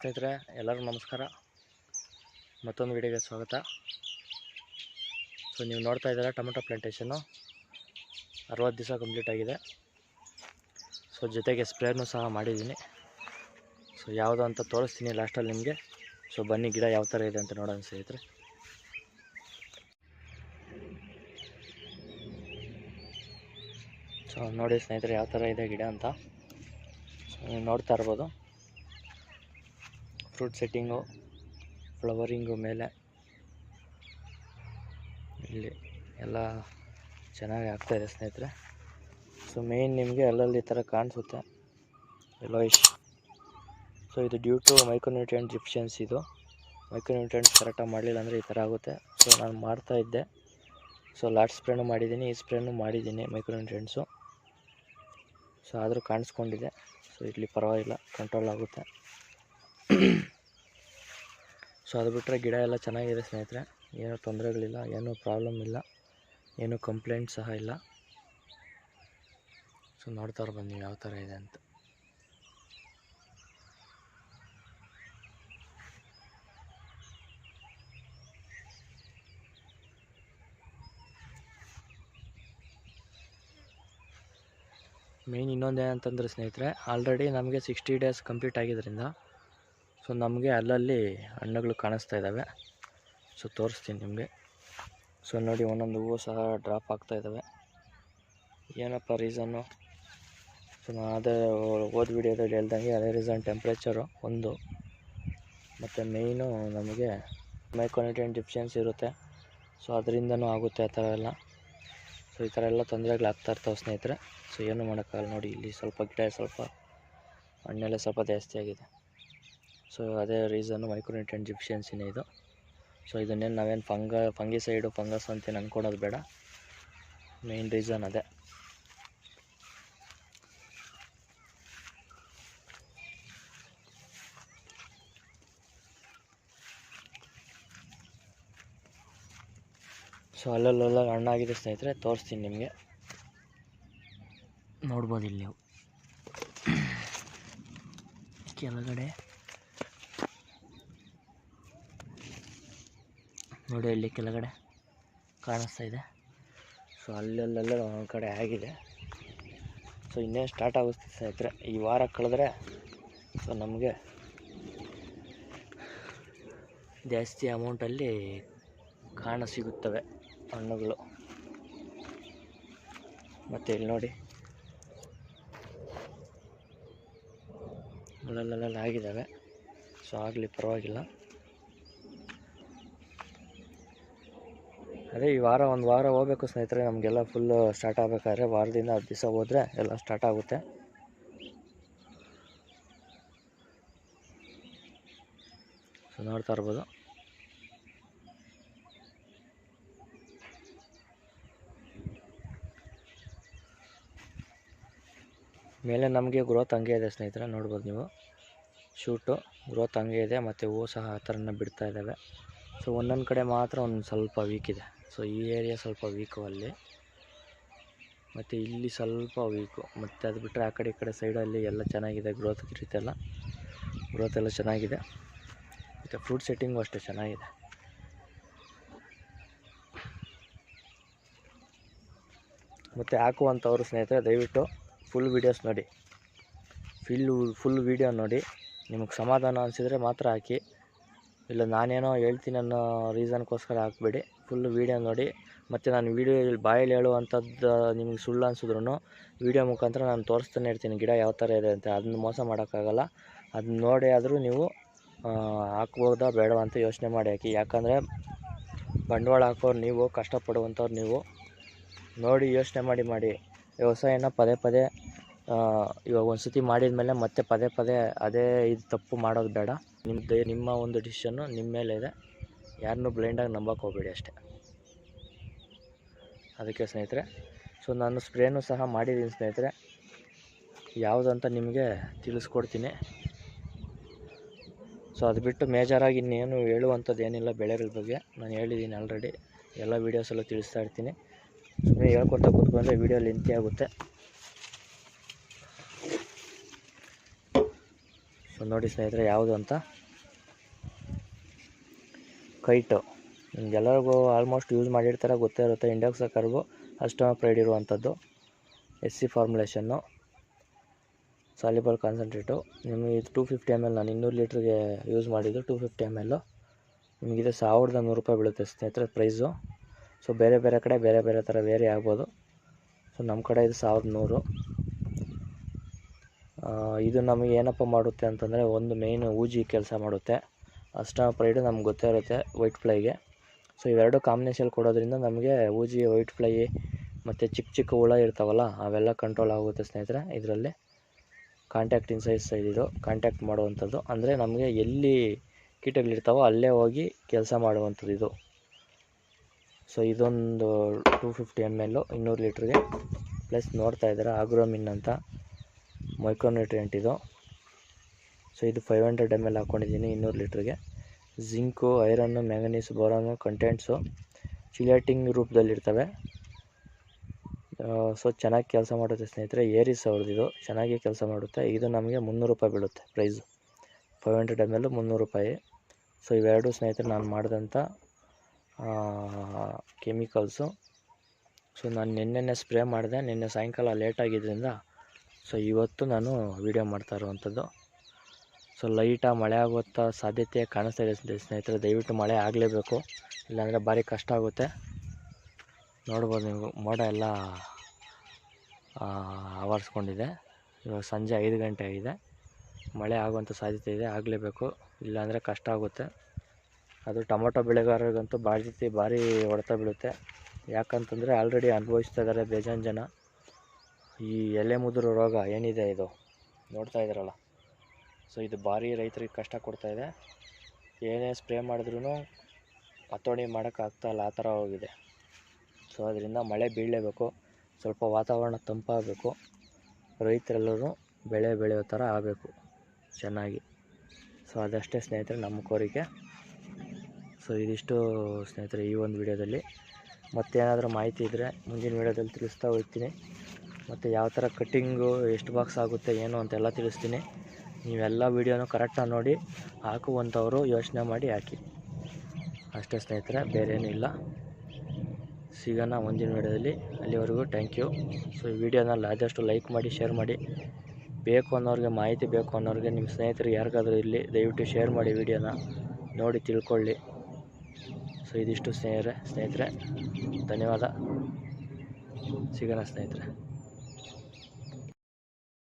ಸ್ನೇಹಿತರೆ ಎಲ್ಲರೂ ನಮಸ್ಕಾರ. ಮತ್ತೊಂದು ವಿಡಿಯೋಗೆ ಸ್ವಾಗತ. ಸೊ ನೀವು ನೋಡ್ತಾ ಇದ್ದೀರಾ ಟೊಮೆಟೊ ಪ್ಲ್ಯಾಂಟೇಷನು ಅರವತ್ತು ದಿವಸ ಕಂಪ್ಲೀಟ್ ಆಗಿದೆ. ಸೊ ಜೊತೆಗೆ ಸ್ಪ್ರೇನೂ ಸಹ ಮಾಡಿದ್ದೀನಿ. ಸೊ ಯಾವುದು ಅಂತ ತೋರಿಸ್ತೀನಿ ಲಾಸ್ಟಲ್ಲಿ ನಿಮಗೆ. ಸೊ ಬನ್ನಿ, ಗಿಡ ಯಾವ ಥರ ಇದೆ ಅಂತ ನೋಡೋಣ ಸ್ನೇಹಿತರೆ. ಸೊ ನೋಡಿ ಸ್ನೇಹಿತರೆ ಯಾವ ಥರ ಇದೆ ಗಿಡ ಅಂತ. ನೀವು ನೋಡ್ತಾ ಇರ್ಬೋದು. ಫ್ರೂಟ್ ಸೆಟ್ಟಿಂಗು, ಫ್ಲವರಿಂಗು ಮೇಲೆ ಇಲ್ಲಿ ಎಲ್ಲ ಚೆನ್ನಾಗಿ ಆಗ್ತಾಯಿದೆ ಸ್ನೇಹಿತರೆ. ಸೊ ಮೇಯ್ನ್ ನಿಮಗೆ ಅಲ್ಲಲ್ಲಿ ಈ ಥರ ಕಾಣಿಸುತ್ತೆ. ಯೆಲ್ಲೋಯಿಶ್ ಸೊ ಇದು ಡ್ಯೂ ಟು ಮೈಕ್ರೋನ್ಯೂಟ್ರಿಯೆಂಟ್ ಡಿಫಿಷಿಯನ್ಸಿ ಇದು. ಮೈಕ್ರೋನ್ಯೂಟ್ರಿಯೆಂಟ್ಸ್ ಕರೆಕ್ಟಾಗಿ ಮಾಡಲಿಲ್ಲ ಅಂದರೆ ಈ ಥರ ಆಗುತ್ತೆ. ಸೊ ನಾನು ಮಾಡ್ತಾ ಇದ್ದೆ. ಸೊ ಲಾಟ್ ಸ್ಪ್ರೇನು ಮಾಡಿದ್ದೀನಿ. ಈ ಸ್ಪ್ರೇನು ಮಾಡಿದ್ದೀನಿ ಮೈಕ್ರೋನ್ಯೂಟ್ರಿಯೆಂಟ್ಸು ಸೊ ಆದರೂ ಕಾಣಿಸ್ಕೊಂಡಿದೆ. ಸೊ ಇಲ್ಲಿ ಪರವಾಗಿಲ್ಲ. ಕಂಟ್ರೋಲ್ ಆಗುತ್ತೆ. ಸೊ ಅದು ಬಿಟ್ಟರೆ ಗಿಡ ಎಲ್ಲ ಚೆನ್ನಾಗಿದೆ ಸ್ನೇಹಿತರೆ. ಏನೂ ತೊಂದರೆಗಳಿಲ್ಲ. ಏನೂ ಪ್ರಾಬ್ಲಮ್ ಇಲ್ಲ. ಏನೂ ಕಂಪ್ಲೇಂಟ್ ಸಹ ಇಲ್ಲ. ಸೊ ನೋಡ್ತಾರೆ ಬನ್ನಿ ಯಾವ ಥರ ಇದೆ ಅಂತ. ಮೇಯ್ನ್ ಇನ್ನೊಂದು ಏನಂತಂದರೆ ಸ್ನೇಹಿತರೆ ಆಲ್ರೆಡಿ ನಮಗೆ ಸಿಕ್ಸ್ಟಿ ಡೇಸ್ ಕಂಪ್ಲೀಟ್ ಆಗಿದ್ದರಿಂದ ಸೊ ನಮಗೆ ಅಲ್ಲಲ್ಲಿ ಹಣ್ಣುಗಳು ಕಾಣಿಸ್ತಾ ಇದ್ದಾವೆ ಸೊ ತೋರಿಸ್ತೀನಿ ನಿಮಗೆ. ಸೊ ನೋಡಿ, ಒಂದೊಂದು ಹೂವು ಸಹ ಡ್ರಾಪ್ ಆಗ್ತಾ ಇದ್ದಾವೆ ಏನಪ್ಪ ರೀಸನ್ನು ಸೊ ನಾನು ಅದೇ ಓದ್ ವಿಡಿಯೋದಲ್ಲಿ ಹೇಳ್ದಂಗೆ ಅದೇ ರೀಸನ್ ಟೆಂಪ್ರೇಚರು ಒಂದು. ಮತ್ತು ಮೇಯ್ನು ನಮಗೆ ಮೈಕ್ರೋನ್ಯೂಟ್ರಿಯೆಂಟ್ ಡಿಫಿಷಿಯನ್ಸಿ ಇರುತ್ತೆ. ಸೊ ಅದರಿಂದನೂ ಆಗುತ್ತೆ ಆ ಥರ ಎಲ್ಲ. ಸೊ ಈ ಥರ ಎಲ್ಲ ತೊಂದರೆಗಳು ಆಗ್ತಾ ಇರ್ತಾವೆ ಸ್ನೇಹಿತರೆ. ಸೊ ಏನು ಮಾಡೋಕ್ಕಾಗಲ್ಲ ನೋಡಿ, ಇಲ್ಲಿ ಸ್ವಲ್ಪ ಗಿಡ, ಸ್ವಲ್ಪ ಹಣ್ಣೆಲ್ಲ ಸ್ವಲ್ಪ ಜಾಸ್ತಿ ಆಗಿದೆ. ಸೊ ಅದೇ ರೀಸನ್ನು ಮೈಕ್ರೋನ್ಯೂಟ್ರಿಯೆಂಟ್ ಡಿಫಿಷಿಯನ್ಸಿನೇ ಇದು. ಸೊ ಇದನ್ನೇನು ನಾವೇನು ಫಂಗ, ಫಂಗಿಸೈಡು, ಫಂಗಸ್ ಅಂತೇನು ಅಂದ್ಕೊಳೋದು ಬೇಡ. ಮೇಯ್ನ್ ರೀಸನ್ ಅದೇ. ಸೊ ಅಲ್ಲಲ್ಲೆಲ್ಲ ಹಣ್ಣಾಗಿದೆ ಸ್ನೇಹಿತರೆ, ತೋರಿಸ್ತೀನಿ ನಿಮಗೆ. ನೋಡ್ಬೋದು ಇಲ್ಲಿ ನೀವು. ಕೆಳಗಡೆ. ನೋಡಿ ಇಲ್ಲಿ ಕೆಳಗಡೆ ಕಾಣಿಸ್ತಾ ಇದೆ. ಸೊ ಅಲ್ಲಲ್ಲೆಲ್ಲ ಒಂದೊಂದು ಕಡೆ ಆಗಿದೆ. ಸೊ ಇನ್ನೇನು ಸ್ಟಾರ್ಟ್ ಆಗುತ್ತೆ ಸ್ನೇಹಿತರೆ? ಈ ವಾರ ಕಳೆದ್ರೆ ಸೊ ನಮಗೆ ಜಾಸ್ತಿ ಅಮೌಂಟಲ್ಲಿ ಕಾಣ ಸಿಗುತ್ತವೆ. ಹಣ್ಣುಗಳು. ಮತ್ತು ಇಲ್ಲಿ ನೋಡಿ. ಅಲ್ಲಲ್ಲೆಲ್ಲ ಆಗಿದ್ದಾವೆ. ಸೊ ಆಗಲಿ ಪರವಾಗಿಲ್ಲ. ಅದೇ ಈ ವಾರ ಒಂದು ವಾರ ಹೋಗ್ಬೇಕು ಸ್ನೇಹಿತರೆ, ನಮಗೆಲ್ಲ ಫುಲ್ಲು ಸ್ಟಾರ್ಟ್ ಆಗಬೇಕಾದ್ರೆ ವಾರದಿಂದ ಹತ್ತು ದಿವಸ ಹೋದರೆ ಎಲ್ಲ ಸ್ಟಾರ್ಟ್ ಆಗುತ್ತೆ. ಸೊ ನೋಡ್ತಾ ಇರ್ಬೋದು. ಮೇಲೆ ನಮಗೆ ಗ್ರೋತ್ ಹಂಗೆ ಇದೆ ಸ್ನೇಹಿತರೆ, ನೋಡ್ಬೋದು ನೀವು. ಶೂಟು ಗ್ರೋತ್ ಹಂಗೆ ಇದೆ, ಮತ್ತು ಹೂವು ಸಹ ಆ ಥರನೇ ಬಿಡ್ತಾ ಇದ್ದಾವೆ. ಸೊ, ಒಂದೊಂದು ಕಡೆ ಮಾತ್ರ ಒಂದು ಸ್ವಲ್ಪ ವೀಕ್ ಇದೆ. ಸೊ, ಈ ಏರಿಯಾ ಸ್ವಲ್ಪ ವೀಕು ಅಲ್ಲಿ. ಮತ್ತು ಇಲ್ಲಿ ಸ್ವಲ್ಪ ವೀಕು ಮತ್ತು ಅದು ಬಿಟ್ಟರೆ ಆ ಕಡೆ ಈ ಕಡೆ ಸೈಡಲ್ಲಿ ಎಲ್ಲ ಚೆನ್ನಾಗಿದೆ ಗ್ರೋತ್ ರೀತಿಯೆಲ್ಲ ಗ್ರೋತ್ ಎಲ್ಲ ಚೆನ್ನಾಗಿದೆ. ಮತ್ತು ಫ್ರೂಟ್ ಸೆಟ್ಟಿಂಗು ಅಷ್ಟೇ ಚೆನ್ನಾಗಿದೆ. ಮತ್ತು ಹಾಕುವಂಥವ್ರು ಸ್ನೇಹಿತರೆ, ದಯವಿಟ್ಟು ಫುಲ್ ವೀಡಿಯೋಸ್ ನೋಡಿ. ಫಿಲ್ ಫುಲ್ ವೀಡಿಯೋ ನೋಡಿ. ನಿಮಗೆ ಸಮಾಧಾನ ಅನಿಸಿದರೆ ಮಾತ್ರ ಹಾಕಿ. ಇಲ್ಲ, ನಾನೇನೋ ಹೇಳ್ತೀನಿ ಅನ್ನೋ ರೀಸನ್ಗೋಸ್ಕರ ಹಾಕ್ಬೇಡಿ. ಫುಲ್ ವೀಡಿಯೋ ನೋಡಿ. ಮತ್ತು ನಾನು ವೀಡಿಯೋ ಇಲ್ಲಿ ಬಾಯಲ್ಲಿ ಹೇಳುವಂಥದ್ದು ನಿಮಗೆ ಸುಳ್ಳು ಅನ್ಸಿದ್ರು ವೀಡಿಯೋ ಮುಖಾಂತರ ನಾನು ತೋರಿಸ್ತಾನೆ ಇರ್ತೀನಿ. ಗಿಡ ಯಾವ ಥರ ಇದೆ ಅಂತ. ಅದನ್ನ ಮೋಸ ಮಾಡೋಕ್ಕಾಗಲ್ಲ. ಅದನ್ನ ನೋಡಿ ಆದರೂ ನೀವು ಹಾಕ್ಬೋದಾ ಬೇಡವಾ ಅಂತ ಯೋಚನೆ ಮಾಡಿ ಹಾಕಿ. ಯಾಕಂದರೆ ಬಂಡವಾಳ ಹಾಕೋರು ನೀವು, ಕಷ್ಟಪಡುವಂಥವ್ರು ನೀವು ನೋಡಿ ಯೋಚನೆ ಮಾಡಿ ಮಾಡಿ. ವ್ಯವಸಾಯನ ಪದೇ ಪದೇ ಇವಾಗ ಒಂದು ಸತಿ ಮಾಡಿದ ಮೇಲೆ ಮತ್ತೆ ಪದೇ ಪದೇ ಅದೇ ಇದು ತಪ್ಪು ಮಾಡೋದು ಬೇಡ. ನಿಮ್ಮದು ನಿಮ್ಮ ಒಂದು ಡಿಸಿಷನ್ನು ನಿಮ್ಮ ಮೇಲೆ ಇದೆ. ಯಾರನ್ನೂ ಬ್ಲೈಂಡಾಗಿ ನಂಬಕ್ಕೆ ಹೋಗಬೇಡಿ ಅಷ್ಟೇ. ಅದಕ್ಕೆ ಸ್ನೇಹಿತರೆ ಸೊ ನಾನು ಸ್ಪ್ರೇನೂ ಸಹ ಮಾಡಿದ್ದೀನಿ ಸ್ನೇಹಿತರೆ. ಯಾವುದಂತ ನಿಮಗೆ ತಿಳಿಸ್ಕೊಡ್ತೀನಿ. ಸೊ ಅದು ಬಿಟ್ಟು ಮೇಜರಾಗಿ ಇನ್ನೇನು ಹೇಳುವಂಥದ್ದು ಏನಿಲ್ಲ, ಬೆಳೆಗಳ ಬಗ್ಗೆ ನಾನು ಹೇಳಿದ್ದೀನಿ ಆಲ್ರೆಡಿ ಎಲ್ಲ ವೀಡಿಯೋಸಲ್ಲೂ ತಿಳಿಸ್ತಾ ಇರ್ತೀನಿ. ಸುಮ್ಮನೆ ಹೇಳ್ಕೊಡ್ತಾ ಕೂತ್ಕೊಂಡ್ರೆ ವೀಡಿಯೋ ಲೆಂತಿ ಆಗುತ್ತೆ. ಸೊ ನೋಡಿ ಸ್ನೇಹಿತರೆ, ಯಾವುದು ಅಂತ? ಕೈಟು ನಿಮ್ಗೆಲ್ಲರಿಗೂ ಆಲ್ಮೋಸ್ಟ್ ಯೂಸ್ ಮಾಡಿರ್ತಾರೆ ಗೊತ್ತೇ ಇರುತ್ತೆ. ಇಂಡಕ್ಸ್ ಕರ್ಗು ಅಷ್ಟಮ ಪ್ರೈಡ್ ಇರುವಂಥದ್ದು. S C formulation soluble concentrate ನಿಮಗೆ ಇದು ಟೂ ಫಿಫ್ಟಿ ಎಂ ಎಲ್ ನಾನು ಇನ್ನೂರು ಲೀಟ್ರಿಗೆ ಯೂಸ್ ಮಾಡಿದ್ದು ಟೂ ಫಿಫ್ಟಿ ಎಂ ಎಲ್ಲು ನಿಮಗಿದೆ ಸಾವಿರದ ನೂರು ರೂಪಾಯಿ ಬೀಳುತ್ತೆ ಸ್ನೇಹಿತರೆ ಪ್ರೈಸು ಸೊ ಬೇರೆ ಬೇರೆ ಕಡೆ ಬೇರೆ ಬೇರೆ ಥರ ವೇರಿ ಆಗ್ಬೋದು. ಸೊ ನಮ್ಮ ಕಡೆ ಇದು ಸಾವಿರದ ನೂರು ಇದು ನಮಗೆ ಏನಪ್ಪ ಮಾಡುತ್ತೆ ಅಂತಂದರೆ ಒಂದು ಮೇಯ್ನ್ ಊಜಿ ಕೆಲಸ ಮಾಡುತ್ತೆ. ಅಷ್ಟಾ ಪ್ರೈಡು ನಮ್ಗೆ ಗೊತ್ತೇ ಇರುತ್ತೆ ವೈಟ್ ಫ್ಲೈಗೆ ಸೊ ಇವೆರಡು ಕಾಂಬಿನೇಷನ್ ಕೊಡೋದ್ರಿಂದ ನಮಗೆ ಊಜಿ ವೈಟ್ ಫ್ಲೈ ಮತ್ತು ಚಿಕ್ಕ ಚಿಕ್ಕ ಹುಳ ಇರ್ತಾವಲ್ಲ, ಅವೆಲ್ಲ ಕಂಟ್ರೋಲ್ ಆಗುತ್ತೆ ಸ್ನೇಹಿತರೆ. ಇದರಲ್ಲಿ ಕಾಂಟ್ಯಾಕ್ಟ್ ಇನ್ಸೈಸ್ ಇದು ಕಾಂಟ್ಯಾಕ್ಟ್ ಮಾಡುವಂಥದ್ದು. ಅಂದರೆ ನಮಗೆ ಎಲ್ಲಿ ಕೀಟಗಳಿರ್ತಾವೋ ಅಲ್ಲೇ ಹೋಗಿ ಕೆಲಸ ಮಾಡುವಂಥದ್ದು ಇದು. ಸೊ ಇದೊಂದು ಟೂ ಫಿಫ್ಟಿ ಎಂ ಎಲ್ಲು ಇನ್ನೂರು ಲೀಟ್ರಿಗೆ ಪ್ಲಸ್ ನೋಡ್ತಾ ಇದ್ದಾರೆ? ಆಗ್ರೋಮಿನ್ ಅಂತ. ಮೈಕ್ರೋನ್ಯೂಟ್ರಿಯೆಂಟ್ ಇದು. ಸೊ ಇದು ಫೈವ್ ಹಂಡ್ರೆಡ್ ಎಂ ಎಲ್ ಹಾಕ್ಕೊಂಡಿದ್ದೀನಿ ಇನ್ನೂರು ಲೀಟ್ರಿಗೆ. Zinc iron manganese boron contents chelating ರೂಪದಲ್ಲಿರ್ತವೆ so ಚೆನ್ನಾಗಿ ಕೆಲಸ ಮಾಡುತ್ತೆ ಸ್ನೇಹಿತರೆ. ಏರಿಸ್ ಅವ್ರದ್ದು ಚೆನ್ನಾಗಿ ಕೆಲಸ ಮಾಡುತ್ತೆ. ಇದು ನಮಗೆ ಮುನ್ನೂರು ರೂಪಾಯಿ ಬೀಳುತ್ತೆ price five hundred M L ಮುನ್ನೂರು ರೂಪಾಯಿ. ಸೊ ಇವೆರಡು ಸ್ನೇಹಿತರೆ ನಾನು ಮಾಡಿದಂಥ ಕೆಮಿಕಲ್ಸು. ಸೊ, ನಾನು ನಿನ್ನೆನೇ ಸ್ಪ್ರೇ ಮಾಡಿದೆ. ನಿನ್ನೆ ಸಾಯಂಕಾಲ ಲೇಟ್ ಆಗಿದ್ದರಿಂದ ಸೊ, ಇವತ್ತು ನಾನು ವೀಡಿಯೋ ಮಾಡ್ತಾ ಇರುವಂಥದ್ದು. ಸೊ ಲೈಟಾಗಿ ಮಳೆ ಆಗುವಂಥ ಸಾಧ್ಯತೆ ಕಾಣಿಸ್ತಾ ಇದೆ ಸ್ನೇ- ಸ್ನೇಹಿತರೆ. ದಯವಿಟ್ಟು ಮಳೆ ಆಗಲೇಬೇಕು. ಇಲ್ಲಾಂದರೆ ಭಾರಿ ಕಷ್ಟ ಆಗುತ್ತೆ. ನೋಡ್ಬೋದು ನೀವು. ಮೋಡ ಎಲ್ಲ ಆವರಿಸ್ಕೊಂಡಿದೆ. ಇವಾಗ ಸಂಜೆ ಐದು ಗಂಟೆ ಆಗಿದೆ. ಮಳೆ ಆಗುವಂಥ ಸಾಧ್ಯತೆ ಇದೆ. ಆಗಲೇಬೇಕು. ಇಲ್ಲಾಂದರೆ ಕಷ್ಟ ಆಗುತ್ತೆ. ಅದು ಟೊಮೊಟೊ ಬೆಳೆಗಾರರಿಗಂತೂ ಭಾರಿ ಭಾರಿ ಹೊಡೆತ ಬೀಳುತ್ತೆ. ಯಾಕಂತಂದರೆ ಆಲ್ರೆಡಿ ಅನುಭವಿಸ್ತಾ ಇದ್ದಾರೆ ಬೇಜಾನ್ ಜನ. ಈ ಎಲೆ ಮುದುರು ರೋಗ ಏನಿದೆ ಇದು? ನೋಡ್ತಾ ಇದ್ದಾರಲ್ಲ? ಸೊ ಇದು ಭಾರಿ ರೈತರಿಗೆ ಕಷ್ಟ ಕೊಡ್ತಾ ಇದೆ. ಏನೇ ಸ್ಪ್ರೇ ಮಾಡಿದ್ರೂ ಹತೋಟಿ ಮಾಡೋಕ್ಕಾಗ್ತಾಯಿಲ್ಲ ಆ ಥರ ಹೋಗಿದೆ. ಸೊ ಅದರಿಂದ ಮಳೆ ಬೀಳಲೇಬೇಕು. ಸ್ವಲ್ಪ ವಾತಾವರಣ ತಂಪಾಗಬೇಕು. ರೈತರೆಲ್ಲರೂ ಬೆಳೆ ಬೆಳೆಯೋ ಥರ ಆಗಬೇಕು. ಚೆನ್ನಾಗಿ. ಸೊ ಅದಷ್ಟೇ ಸ್ನೇಹಿತರೆ, ನಮ್ಮ ಕೋರಿಕೆ. ಸೊ ಇದಿಷ್ಟು ಸ್ನೇಹಿತರೆ ಈ ಒಂದು ವಿಡಿಯೋದಲ್ಲಿ. ಮತ್ತೇನಾದರೂ ಮಾಹಿತಿ ಇದ್ದರೆ ಮುಂದಿನ ವಿಡಿಯೋದಲ್ಲಿ ತಿಳಿಸ್ತಾ ಹೋಗ್ತೀನಿ. ಮತ್ತು ಯಾವ ಥರ ಕಟ್ಟಿಂಗು, ಎಷ್ಟು ಬಾಕ್ಸ್ ಆಗುತ್ತೆ, ಏನು ಅಂತೆಲ್ಲ ತಿಳಿಸ್ತೀನಿ. ನೀವೆಲ್ಲ ವೀಡಿಯೋನು ಕರೆಕ್ಟಾಗಿ ನೋಡಿ ಹಾಕುವಂಥವರು ಯೋಚನೆ ಮಾಡಿ ಹಾಕಿ. ಅಷ್ಟೇ ಸ್ನೇಹಿತರೆ, ಬೇರೆ ಏನೂ ಇಲ್ಲ. ಸಿಗೋಣ ಮುಂದಿನ ವಿಡಿಯೋದಲ್ಲಿ. ಅಲ್ಲಿವರೆಗೂ ಥ್ಯಾಂಕ್ ಯು ಸೊ ಈ ವಿಡಿಯೋನ ಆದಷ್ಟು ಲೈಕ್ ಮಾಡಿ ಶೇರ್ ಮಾಡಿ. ಬೇಕು ಅನ್ನೋರಿಗೆ ಮಾಹಿತಿ ಬೇಕು ಅನ್ನೋರಿಗೆ ನಿಮ್ಮ ಸ್ನೇಹಿತರಿಗೆ ಯಾರಿಗಾದರೂ ಇರಲಿ, ದಯವಿಟ್ಟು ಶೇರ್ ಮಾಡಿ ವಿಡಿಯೋನ. ನೋಡಿ ತಿಳ್ಕೊಳ್ಳಿ. ಸೊ ಇದಿಷ್ಟು ಸ್ನೇಹಿತರೆ ಸ್ನೇಹಿತರೆ ಧನ್ಯವಾದ. ಸಿಗೋಣ ಸ್ನೇಹಿತರೆ.